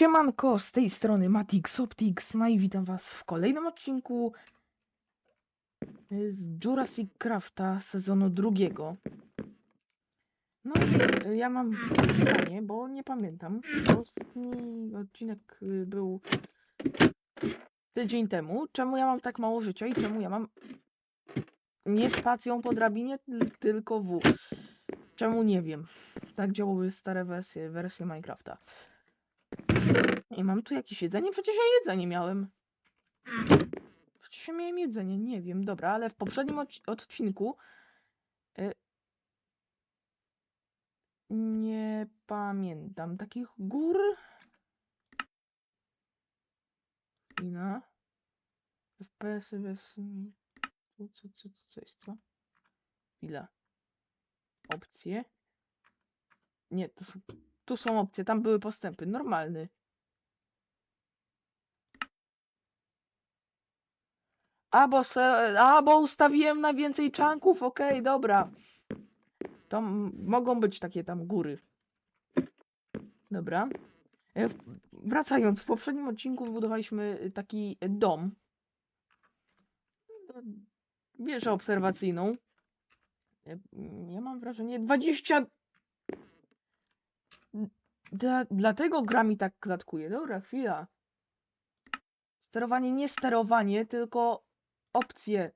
Siemanko, z tej strony Matix Optics, no i witam was w kolejnym odcinku z Jurassic Crafta sezonu drugiego. No i ja mam pytanie, bo nie pamiętam. Ostatni odcinek y, był tydzień temu. Czemu ja mam tak mało życia i czemu ja mam nie spacją po drabinie, tyl- tylko W? Czemu nie wiem. Tak działały stare wersje, wersje Minecrafta. I mam tu jakieś jedzenie? Przecież ja jedzenie miałem. Przecież ja miałem jedzenie, nie wiem. Dobra, ale w poprzednim odci- odcinku y, nie pamiętam takich gór. Chwila. FPS-y bez... Co, co, co, co, co jest, co? Chwila. Opcje. Nie, to są, tu są opcje, tam były postępy. Normalny. A, bo, se, a, bo ustawiłem na więcej czanków, okej, dobra. To mogą być takie tam góry. Dobra. E, Wracając, w poprzednim odcinku wybudowaliśmy taki dom. Wieżę obserwacyjną. E, Ja mam wrażenie 20. Dla, dlatego gra mi tak klatkuje. Dobra, chwila. Sterowanie, nie sterowanie, tylko opcje.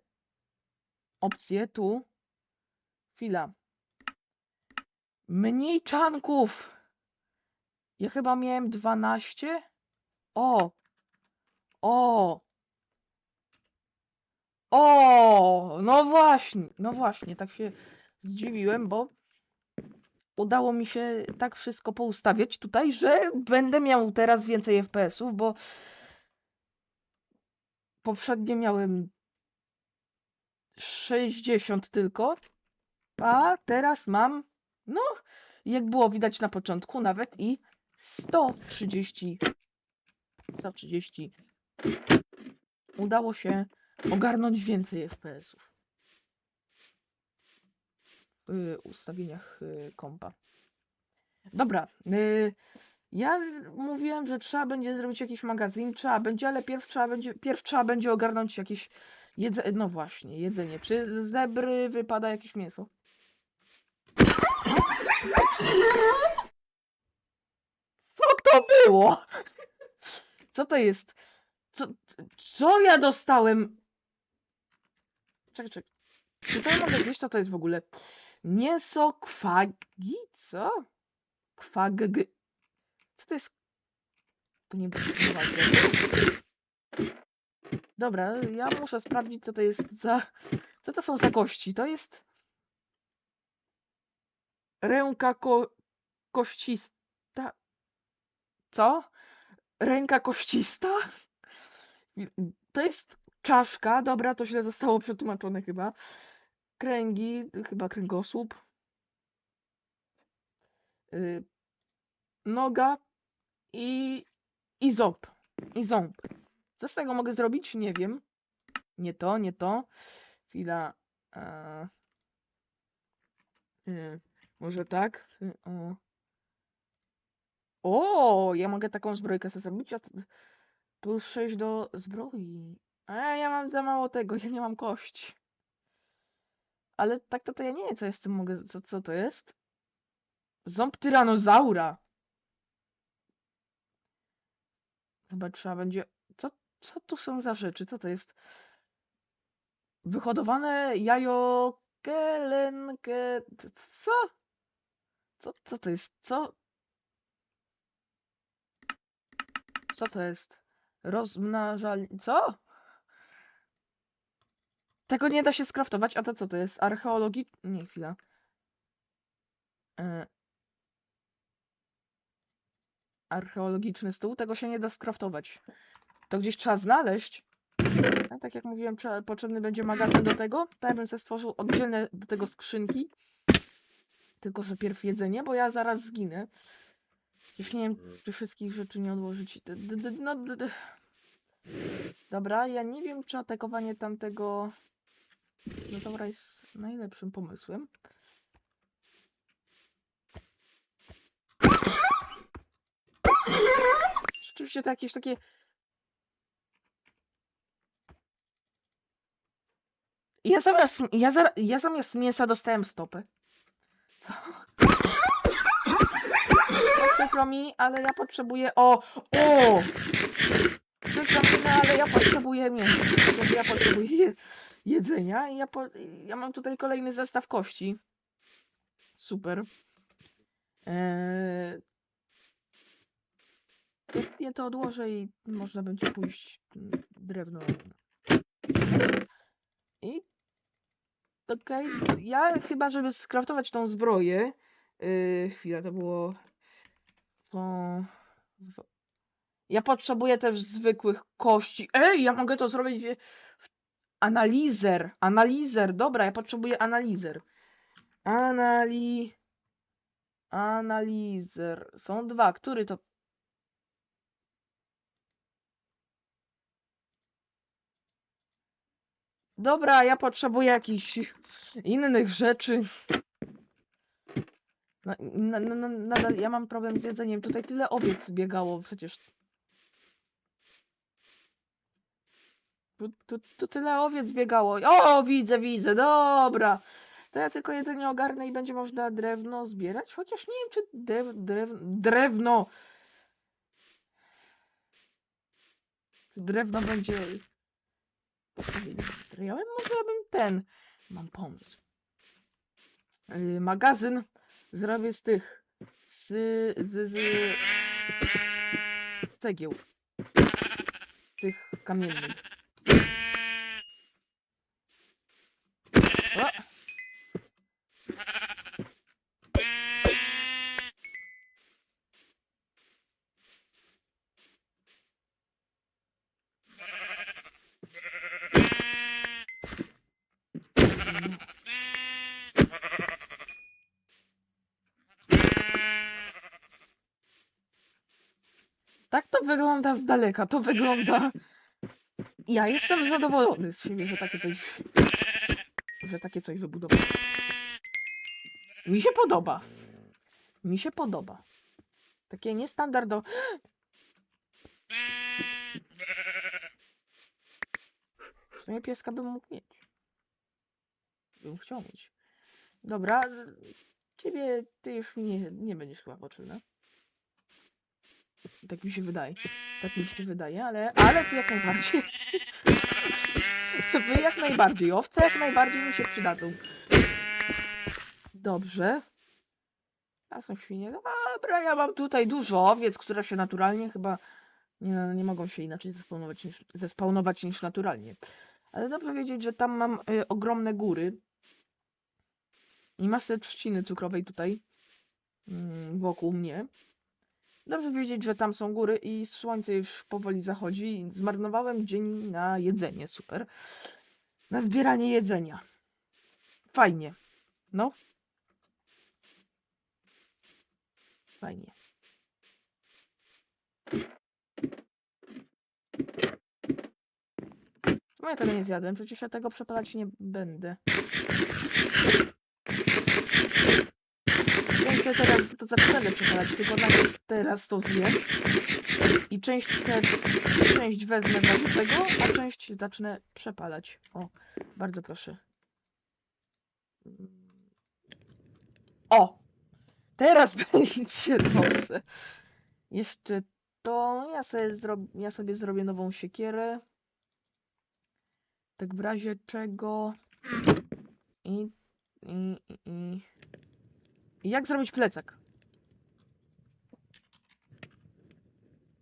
Opcje tu. Chwila. Mniej czanków. Ja chyba miałem 12. O! O! O! No właśnie, no właśnie, tak się zdziwiłem, bo udało mi się tak wszystko poustawiać tutaj, że będę miał teraz więcej FPS-ów, bo poprzednio miałem 60 tylko, a teraz mam, no, jak było widać na początku, nawet i 130. 130. Udało się ogarnąć więcej FPS-ów w y, ustawieniach y, kompa. Dobra, y, ja mówiłem, że trzeba będzie zrobić jakiś magazyn, trzeba będzie, ale pierw trzeba będzie, pierw trzeba będzie ogarnąć jakieś no właśnie, jedzenie. Czy z zebry wypada jakieś mięso? Co to było? Co to jest? Co, co ja dostałem? Czekaj, czekaj. Czy to mogę zjeść? Co to jest w ogóle? Mięso kwagi? Co? Kwag... Co to jest? To nie nieważne. Dobra, ja muszę sprawdzić, co to jest za... Co to są za kości? To jest... Ręka ko... koścista... Co? Ręka koścista? To jest czaszka. Dobra, to źle zostało przetłumaczone chyba. Kręgi, chyba kręgosłup. Y, noga i, i ząb. I ząb. Co z tego mogę zrobić? Nie wiem. Nie to, nie to. Chwila. E, y, może tak? Y, o. ja mogę taką zbrojkę sobie zrobić. Plus 6 do zbroi. A ja mam za mało tego, ja nie mam kości. Ale tak to, to ja nie wiem, co ja z tym mogę. Co, co to jest? Ząb tyranozaura. Chyba trzeba będzie. Co, tu są za rzeczy? Co to jest? Wyhodowane jajo kelenke. Co? Co, co to jest? Co? Co to jest? Rozmnażal... Co? Tego nie da się skraftować, a to co to jest? Archeologii... Nie, chwila. E... Archeologiczny stół? Tego się nie da skraftować. To gdzieś trzeba znaleźć. Tak jak mówiłem, potrzebny będzie magazyn do tego. Ja bym sobie stworzył oddzielne do tego skrzynki. Tylko, że pierw jedzenie, bo ja zaraz zginę. Już nie wiem, czy wszystkich rzeczy nie odłożyć. No, Dobra, ja nie wiem, czy atakowanie tamtego no dobra jest najlepszym pomysłem. Oczywiście to jakieś takie... Ja zamiast, ja, za, ja zamiast mięsa dostałem stopę. Co? Przykro mi, ale ja potrzebuję... O! O! Przykro mi, no, ale ja potrzebuję mięsa. Ja potrzebuję je, jedzenia i ja, po, ja mam tutaj kolejny zestaw kości. Super. Eee, ja to odłożę i można będzie pójść mm, drewno. I okej, ja chyba, żeby skraftować tą zbroję, yy, chwila, to było ja potrzebuję też zwykłych kości. Ej, ja mogę to zrobić w analizer, analizer, dobra, ja potrzebuję analizer. Anali... Analizer. Są dwa. Który to? Dobra, ja potrzebuję jakichś innych rzeczy. No, na, na, na, nadal ja mam problem z jedzeniem. Tutaj tyle owiec biegało przecież. Tu, tu, tu tyle owiec biegało. O, widzę, widzę, dobra. To ja tylko jedzenie ogarnę i będzie można drewno zbierać. Chociaż nie wiem, czy drew, drew, drewno. Drewno będzie. Materiałem? Może bym ten. Mam pomysł. Yy, magazyn zrobię z tych. Z. z. z. z cegieł. Tych kamiennych. Wygląda z daleka. To wygląda. Ja jestem zadowolony z siebie, że takie coś. że takie coś wybudowałem. Mi się podoba. Mi się podoba. Takie niestandardowe. W sumie pieska bym mógł mieć. Bym chciał mieć. Dobra. Ciebie ty już nie, nie będziesz chyba potrzebna. Tak mi się wydaje. Tak mi się wydaje, ale, ale ty jak najbardziej. Wy jak najbardziej. Owce jak najbardziej mi się przydadzą. Dobrze. A są świnie. Dobra, ja mam tutaj dużo owiec, które się naturalnie chyba nie, nie mogą się inaczej zespawnować niż, niż naturalnie. Ale dobrze wiedzieć, że tam mam y, ogromne góry. I masę trzciny cukrowej tutaj. mm, wokół mnie. Dobrze wiedzieć, że tam są góry i słońce już powoli zachodzi. Zmarnowałem dzień na jedzenie, super. Na zbieranie jedzenia. Fajnie. No. Fajnie. No ja tego nie zjadłem, przecież ja tego przepalać nie będę. To teraz to zaczynamy przepalać, tylko najpierw teraz to zjem. I część chcę, część wezmę razie tego, a część zacznę przepalać. O, bardzo proszę. O! Teraz będzie dobrze. Jeszcze to. Ja sobie, zrob... ja sobie zrobię nową siekierę. Tak w razie czego. I. I. I. i. Jak zrobić plecak?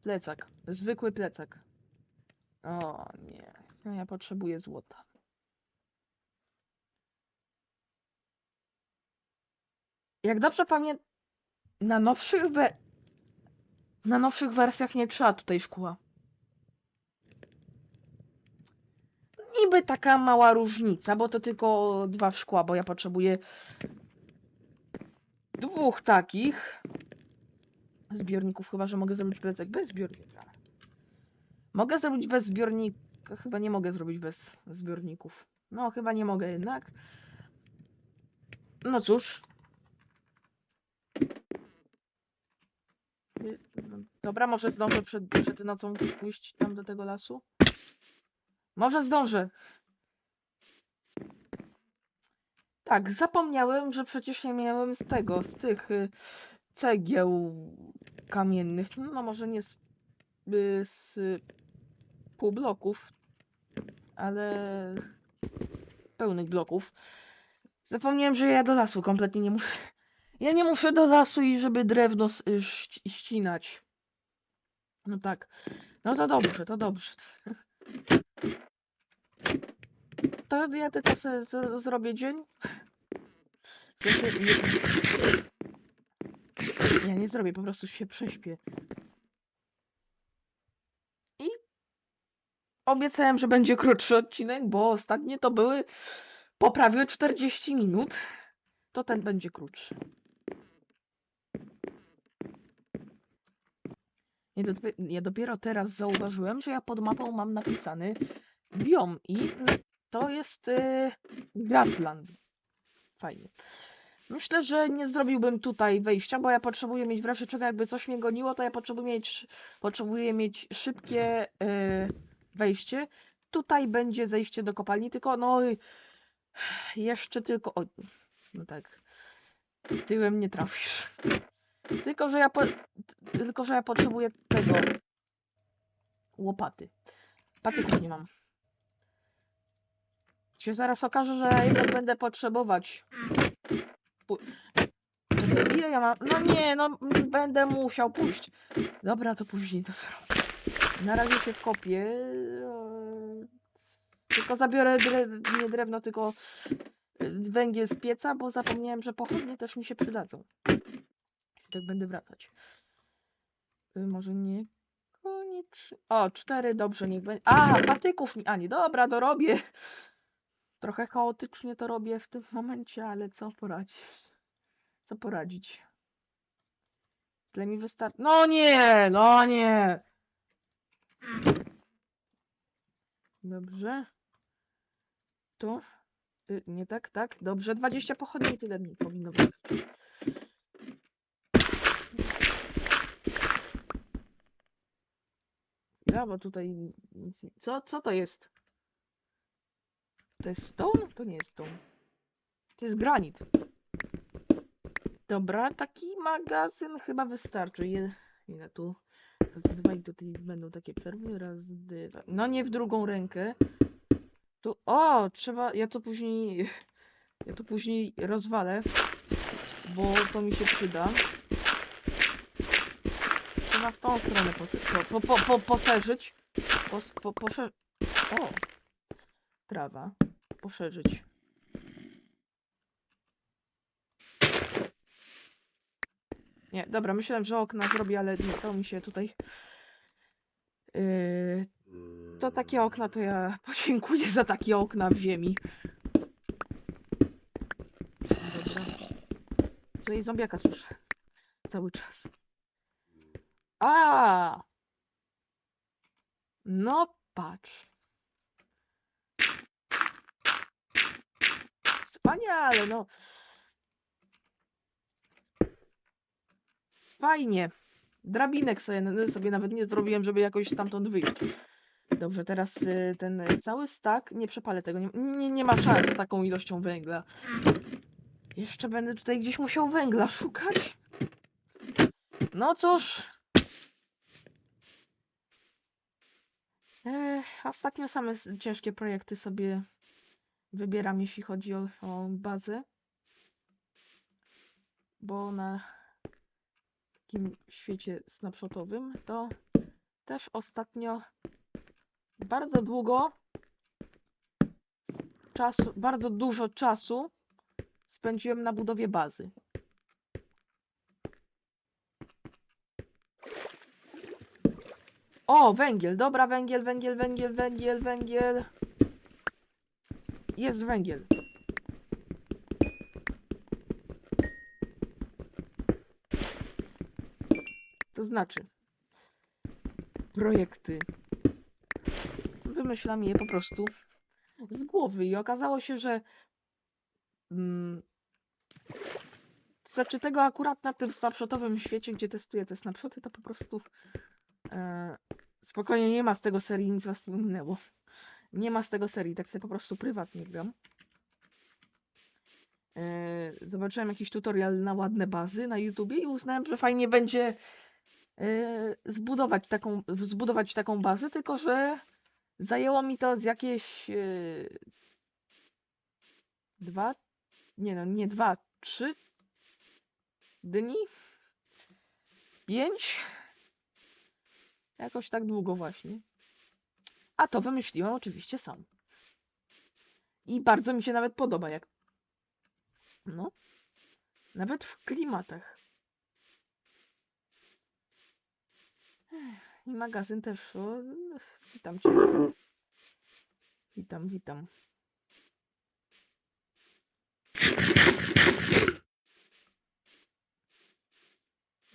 Plecak. Zwykły plecak. O nie. No ja potrzebuję złota. Jak dobrze pamiętam, na nowszych we... na nowszych wersjach nie trzeba tutaj szkła. Niby taka mała różnica, bo to tylko dwa szkła, bo ja potrzebuję dwóch takich zbiorników, chyba że mogę zrobić plecak bez zbiornika. Mogę zrobić bez zbiornika, chyba nie mogę zrobić bez zbiorników. No, chyba nie mogę jednak. No cóż. Dobra, może zdążę przed, przed nocą pójść tam do tego lasu? Może zdążę. Tak, zapomniałem, że przecież nie miałem z tego, z tych y, cegieł kamiennych. No może nie z, y, z pół bloków, ale z pełnych bloków. Zapomniałem, że ja do lasu kompletnie nie muszę. Ja nie muszę do lasu i żeby drewno y, ści- ścinać. No tak. No to dobrze, to dobrze. To ja tylko sobie zrobię dzień. Sensie nie... Ja nie zrobię, po prostu się prześpię. I obiecałem, że będzie krótszy odcinek, bo ostatnie to były po prawie 40 minut. To ten będzie krótszy. Ja, dopie- ja dopiero teraz zauważyłem, że ja pod mapą mam napisany biom i to jest y, grassland. Fajnie. Myślę, że nie zrobiłbym tutaj wejścia, bo ja potrzebuję mieć w razie czego jakby coś mnie goniło, to ja potrzebuję mieć, potrzebuję mieć szybkie y, wejście. Tutaj będzie zejście do kopalni, tylko no jeszcze tylko... O, no tak. Tyłem nie trafisz. Tylko, że ja po, tylko, że ja potrzebuję tego łopaty. Patyków nie mam. Się zaraz okaże, że jednak będę potrzebować. Ile ja mam? No nie, no będę musiał pójść. Dobra, to później to zrobię. Na razie się wkopię. eee, Tylko zabiorę dre, nie drewno, tylko e, węgiel z pieca, bo zapomniałem, że pochodnie też mi się przydadzą. Tak będę wracać. Y, Może nie koniecznie. O, cztery, dobrze, niech będzie. A, patyków nie. A nie, dobra, to robię. Trochę chaotycznie to robię w tym momencie, ale co poradzić? Co poradzić? Tyle mi wystarczy. No nie, no nie. Dobrze. Tu. Y, nie tak, tak. Dobrze, 20 pochodni tyle mi powinno wystarczyć. Ja, bo tutaj nic. Co, co to jest? To jest stone? To nie jest stone. To jest granit. Dobra, taki magazyn chyba wystarczy. Je... Ile tu? Raz, dwa i tutaj będą takie przerwy. Raz, dwa. No nie w drugą rękę. Tu. O! Trzeba. Ja to później. Ja to później rozwalę. Bo to mi się przyda. Trzeba w tą stronę po, po, po, poszerzyć. Pos, po. O! Trawa. Poszerzyć. Nie, dobra, myślałem, że okna zrobię, ale nie, to mi się tutaj... Yy, to takie okna, to ja podziękuję za takie okna w ziemi. Dobra. Tutaj zombiaka słyszę. Cały czas. A! No patrz. Wspaniale, no. Fajnie. Drabinek sobie, sobie nawet nie zrobiłem, żeby jakoś stamtąd wyjść. Dobrze, teraz y, ten cały stak, nie przepalę tego, nie, nie, ma szans z taką ilością węgla. Jeszcze będę tutaj gdzieś musiał węgla szukać. No cóż. Ech, ostatnio same ciężkie projekty sobie wybieram, jeśli chodzi o, o bazę. Bo na takim świecie snapshotowym to też ostatnio bardzo długo czasu, bardzo dużo czasu spędziłem na budowie bazy. O, węgiel, dobra, węgiel, węgiel, węgiel, węgiel, węgiel. Jest węgiel. To znaczy, projekty. Wymyślam je po prostu z głowy i okazało się, że mm, znaczy tego akurat na tym snapshotowym świecie, gdzie testuję te snapshoty, to po prostu e, spokojnie nie ma z tego serii, nic was nie minęło. Nie ma z tego serii, tak sobie po prostu prywatnie gram. E, zobaczyłem jakiś tutorial na ładne bazy na YouTubie i uznałem, że fajnie będzie e, zbudować taką, zbudować taką bazę, tylko że zajęło mi to z jakieś e, dwa, nie no, nie dwa, trzy dni? Pięć? Jakoś tak długo właśnie. A to wymyśliłem oczywiście sam. I bardzo mi się nawet podoba, jak. No. Nawet w klimatach. I magazyn też. O, witam cię. Witam, witam.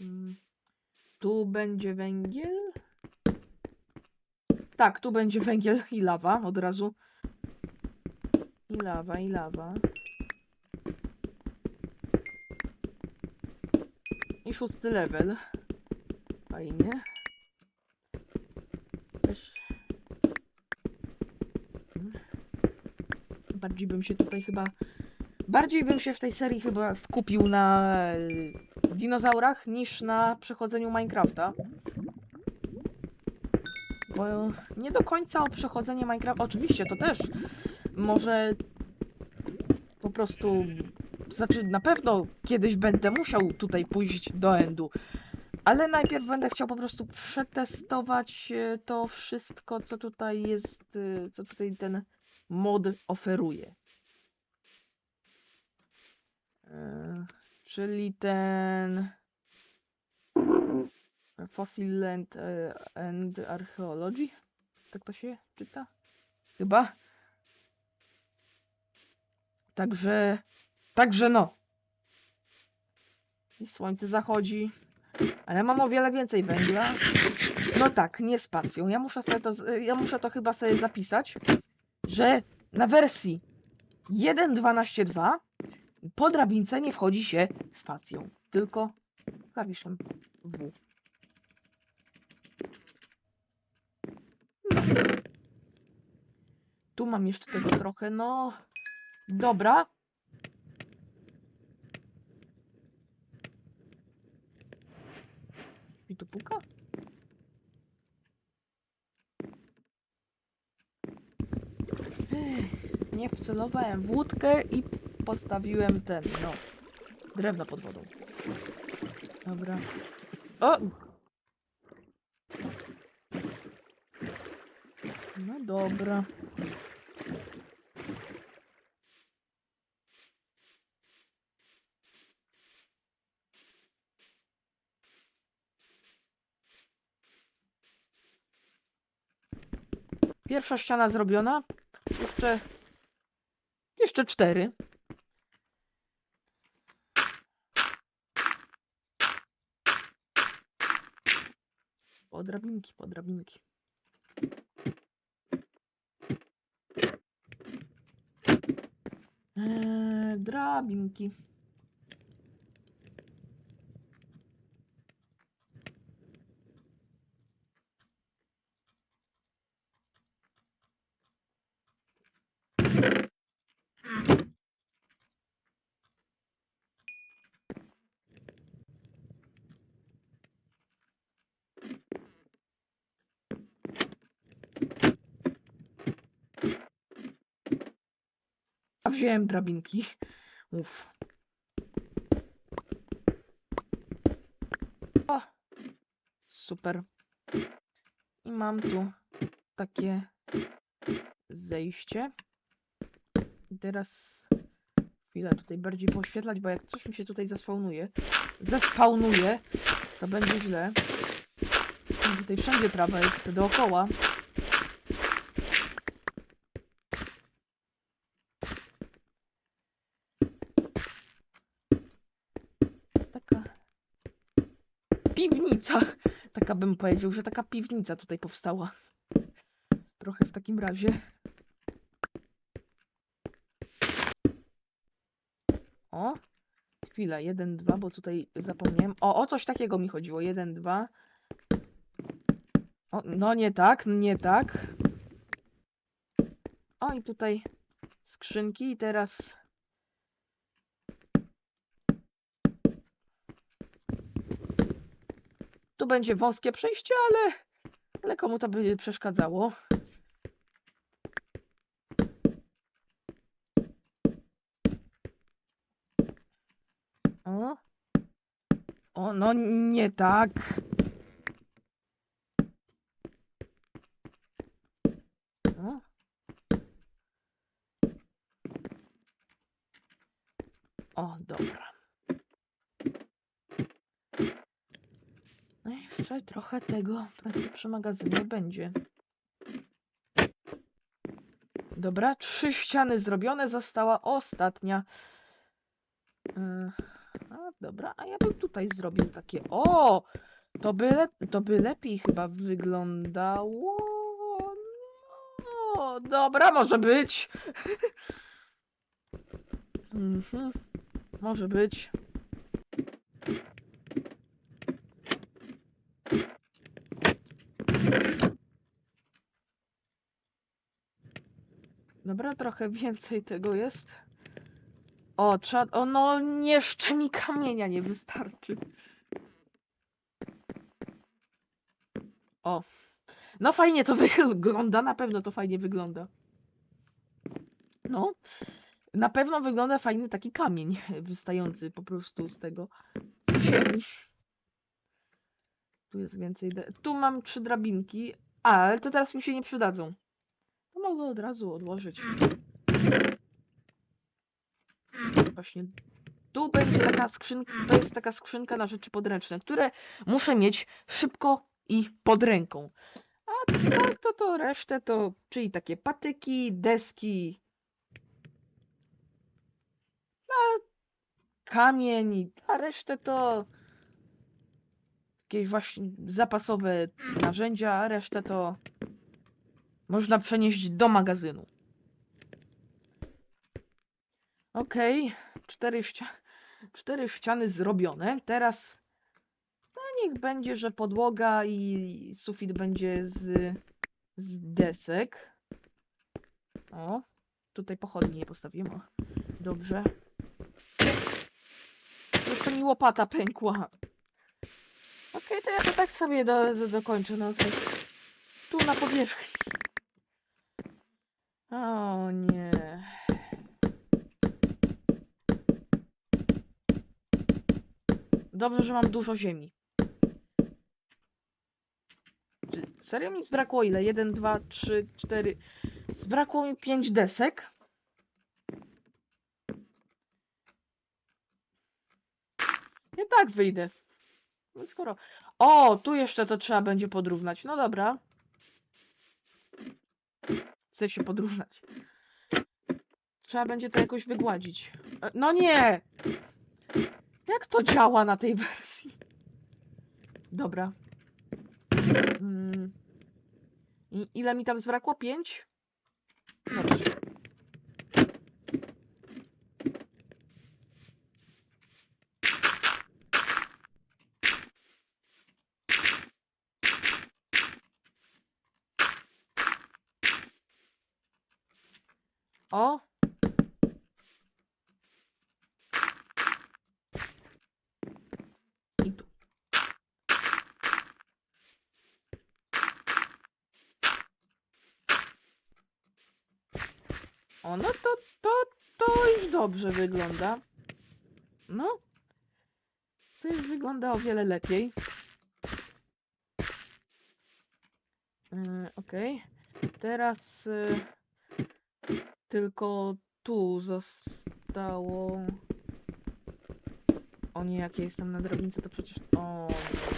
Mm, Tu będzie węgiel. Tak, tu będzie węgiel i lawa od razu. I lawa, i lawa. I szósty level. Fajnie. Weź. Mm. Bardziej bym się tutaj chyba. Bardziej bym się w tej serii chyba skupił na dinozaurach niż na przechodzeniu Minecrafta. Bo nie do końca o przechodzenie Minecrafta. Oczywiście to też może po prostu. Znaczy, na pewno kiedyś będę musiał tutaj pójść do endu. Ale najpierw będę chciał po prostu przetestować e, to wszystko, co tutaj jest, e, co tutaj ten mod oferuje. E, Czyli ten Fossil Land e, and Archaeology? Tak to się czyta? Chyba. Także, także no. I słońce zachodzi. Ale mam o wiele więcej węgla. No tak, nie spacją. Ja muszę sobie to, ja muszę to chyba sobie zapisać, że na wersji 1.12.2 po drabince nie wchodzi się spacją, tylko klawiszem W. Tu mam jeszcze tego trochę, no. Dobra. I tu puka? Nie wcelowałem w łódkę i postawiłem ten, no. Drewno pod wodą. Dobra. O! No dobra. Pierwsza ściana zrobiona. Jeszcze. Jeszcze cztery. Podrabinki, podrabinki. Eee, drabinki. Wziąłem drabinki. Uff. O! Super. I mam tu takie zejście. I teraz chwilę tutaj bardziej poświetlać, bo jak coś mi się tutaj zaspawnuje, zespawnuje, to będzie źle. Tutaj wszędzie trawa jest dookoła. taka piwnica. Taka bym powiedział, że taka piwnica tutaj powstała. Trochę w takim razie. O, chwila, 1, 2, bo tutaj zapomniałem. O, o coś takiego mi chodziło. 1, 2. O, no nie tak, nie tak. O, i tutaj skrzynki i teraz... Będzie wąskie przejście, ale, ale komu to by przeszkadzało? O, o, no nie tak. O. O, dobra. No i jeszcze trochę tego pracy przy magazynie będzie. Dobra, trzy ściany zrobione, została ostatnia. Yy, a, dobra, a ja bym tutaj zrobił takie. O! To by, to by lepiej chyba wyglądało. No, dobra, może być. Mhm, może być. Dobra, trochę więcej tego jest. O, trzeba. O, no, jeszcze mi kamienia nie wystarczy. O. No, fajnie to wygląda, na pewno to fajnie wygląda. No. Na pewno wygląda fajny taki kamień wystający po prostu z tego. Tu jest więcej. Tu mam trzy drabinki. Ale to teraz mi się nie przydadzą. Mogę od razu odłożyć. Właśnie tu będzie taka skrzynka, to jest taka skrzynka na rzeczy podręczne, które muszę mieć szybko i pod ręką. A tak to, to resztę to, czyli takie patyki, deski, a kamień, a resztę to jakieś właśnie zapasowe narzędzia, a resztę to można przenieść do magazynu. Okej, cztery, ścia cztery ściany zrobione. Teraz no niech będzie, że podłoga i sufit będzie z, z desek. O, tutaj pochodni nie postawiłem. O, dobrze. Jeszcze mi łopata pękła. Okej, to ja to tak sobie do, do, dokończę. No, tu na powierzchni. O nie. Dobrze, że mam dużo ziemi. Serio mi zbrakło ile? 1, 2, 3, 4. Zbrakło mi 5 desek. Nie tak wyjdę. No Skoro. O, tu jeszcze to trzeba będzie podrównać. No dobra. Chcę się podrównać. Trzeba będzie to jakoś wygładzić. E, No nie! Jak to działa na tej wersji? Dobra. Mm. I ile mi tam zbrakło? Pięć? Dobrze. O! I tu. O, no to, to, to już dobrze wygląda. No. To już wygląda o wiele lepiej. Yy, Okej. Teraz yy, tylko tu zostało. O nie, jak ja jestem na drabince, to przecież. O nie.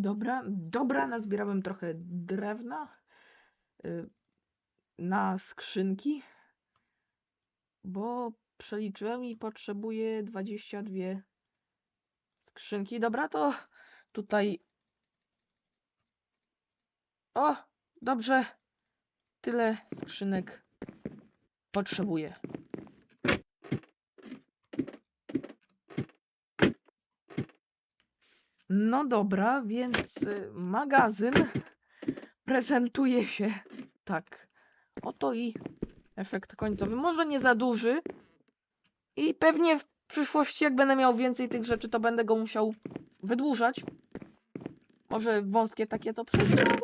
Dobra, dobra, nazbierałem trochę drewna y, na skrzynki, bo przeliczyłem i potrzebuję 22 skrzynki. Dobra, to tutaj. O, dobrze. Tyle skrzynek potrzebuję. No dobra, więc y, magazyn prezentuje się tak. Oto i efekt końcowy. Może nie za duży. I pewnie w przyszłości, jak będę miał więcej tych rzeczy, to będę go musiał wydłużać. Może wąskie takie to przejdzie, ale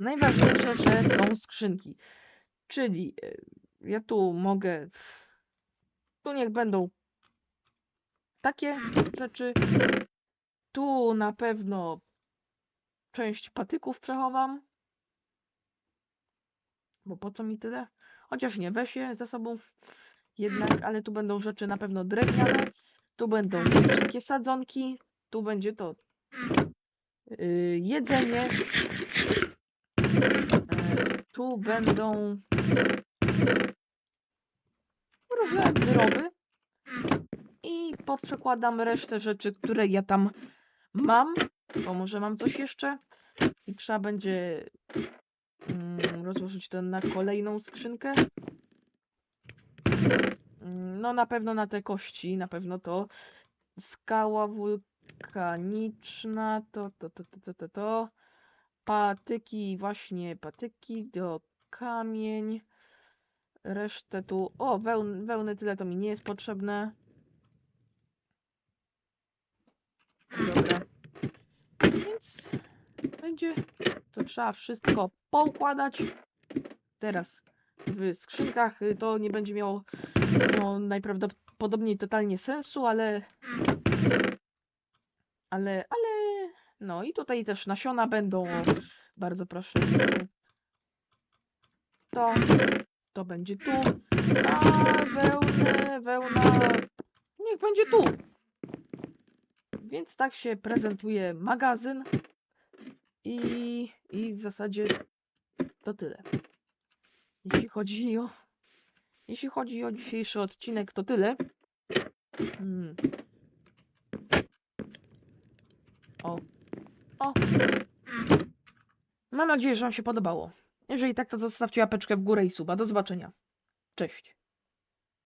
najważniejsze, że są skrzynki. Czyli y, ja tu mogę. Tu niech będą takie rzeczy. Tu na pewno część patyków przechowam. Bo po co mi tyle? Chociaż nie, weź je ze sobą jednak, ale tu będą rzeczy na pewno drewniane. Tu będą takie sadzonki. Tu będzie to yy, jedzenie. Yy, tu będą różne wyroby. I poprzekładam resztę rzeczy, które ja tam mam. Bo może mam coś jeszcze. I trzeba będzie mm, rozłożyć to na kolejną skrzynkę. Mm, No na pewno na te kości, na pewno to. Skała wulkaniczna, to, to, to, to, to, to, to. Patyki, właśnie patyki, do kamień. Resztę tu, o wełny, wełny tyle to mi nie jest potrzebne. Dobra. Będzie to trzeba wszystko poukładać. Teraz w skrzynkach y, to nie będzie miało no, najprawdopodobniej totalnie sensu, ale ale, ale no i tutaj też nasiona będą. Bardzo proszę. To, to będzie tu. A wełnę, wełna niech będzie tu. Więc tak się prezentuje magazyn. I, I w zasadzie to tyle. Jeśli chodzi o. Jeśli chodzi o dzisiejszy odcinek, to tyle. Hmm. O. O. Mam nadzieję, że Wam się podobało. Jeżeli tak, to zostawcie łapeczkę w górę i suba. Do zobaczenia. Cześć.